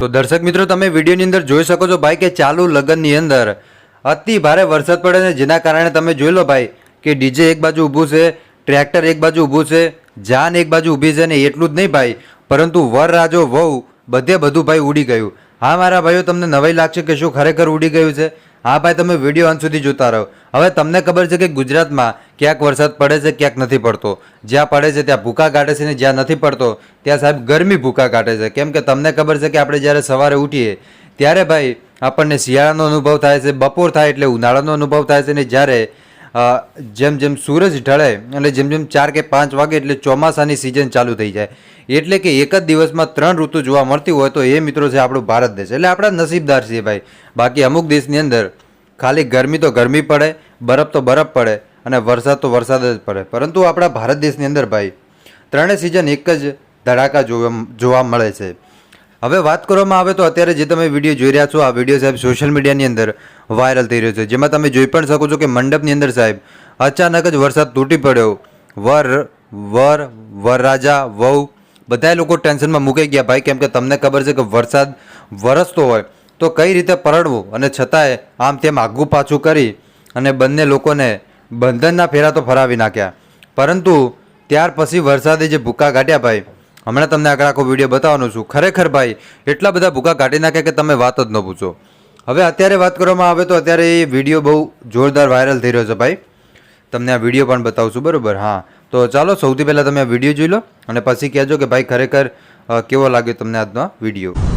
તો દર્શક મિત્રો, તમે વિડીયોની અંદર જોઈ શકો છો ભાઈ કે ચાલુ લગ્નની અંદર અતિ ભારે વરસાદ પડે છે, જેના કારણે તમે જોઈ લો ભાઈ કે ડીજે એક બાજુ ઊભું છે, ટ્રેક્ટર એક બાજુ ઊભું છે, જાન એક બાજુ ઊભી છે ને એટલું જ નહીં ભાઈ, પરંતુ વર, રાજો, વહુ બધે બધું ભાઈ ઉડી ગયું. હા મારા ભાઈઓ, તમને નવાઈ લાગશે કે શું ખરેખર ઉડી ગયું છે? હા ભાઈ, તમે વીડિયો અંત સુધી જોતા રહો. હવે તમને ખબર છે કે ગુજરાતમાં ક્યાંક વરસાદ પડે છે, ક્યાંક નથી પડતો. જ્યાં પડે છે, ત્યાં ભૂકા કાઢે છે ને જ્યાં નથી પડતો, ત્યાં સાહેબ ગરમી ભૂકા કાઢે છે. કેમ કે તમને ખબર છે કે આપણે જ્યારે સવારે ઉઠીએ, ત્યારે ભાઈ આપણને શિયાળાનો અનુભવ થાય છે, બપોર થાય એટલે ઉનાળાનો અનુભવ થાય છે ને જ્યારે જેમ જેમ સૂરજ ઢળે અને જેમ જેમ ચાર કે પાંચ વાગે એટલે ચોમાસાની સિઝન ચાલુ થઈ જાય. એટલે કે એક જ દિવસમાં ત્રણ ઋતુ જોવા મળતી હોય તો એ મિત્રો છે આપણો ભારત દેશ. એટલે આપણા નસીબદાર છીએ ભાઈ. બાકી અમુક દેશની અંદર ખાલી ગરમી તો ગરમી પડે, બરફ તો બરફ પડે અને વરસાદ તો વરસાદ જ પડે. પરંતુ આપણા ભારત દેશની અંદર ભાઈ, ત્રણેય સિઝન એક જ ધડાકા જોવા જોવા મળે છે. હવે વાત કરવામાં આવે તો અત્યારે જે તમે વીડિયો જોઈ રહ્યા છો, આ વીડિયો સાહેબ સોશિયલ મીડિયાની અંદર વાયરલ થઈ રહ્યો છે. જેમાં તમે જોઈ પણ શકો છો કે મંડપની અંદર સાહેબ અચાનક જ વરસાદ તૂટી પડ્યો. વર વર, વરરાજા, વહુ બધા લોકો ટેન્શનમાં મૂકાઈ ગયા. ભાઈ, કેમ કે તમને ખબર છે કે વરસાદ વરસતો હોય તો કઈ રીતે પરડવું અને છતાંય આમ તેમ આગું પાછું કરી અને બંને લોકોને બંધનના ફેરા તો ફરાવી નાખ્યા. પરંતુ ત્યાર પછી વરસાદે જે ભૂકા કાઢ્યા ભાઈ હમણાં તમને આગળ આખો વીડિયો બતાવવાનો છું. ખરેખર ભાઈ, એટલા બધા ભૂકા કાઢી નાખે કે તમે વાત જ ન પૂછો. હવે અત્યારે વાત કરવામાં આવે તો અત્યારે એ વીડિયો બહુ જોરદાર વાયરલ થઈ રહ્યો છે ભાઈ. તમને આ વીડિયો પણ બતાવશું, બરાબર? હા. તો ચાલો, સૌથી પહેલાં તમે આ વીડિયો જોઈ લો અને પછી કહેજો કે ભાઈ, ખરેખર કેવો લાગ્યો તમને આજનો વીડિયો?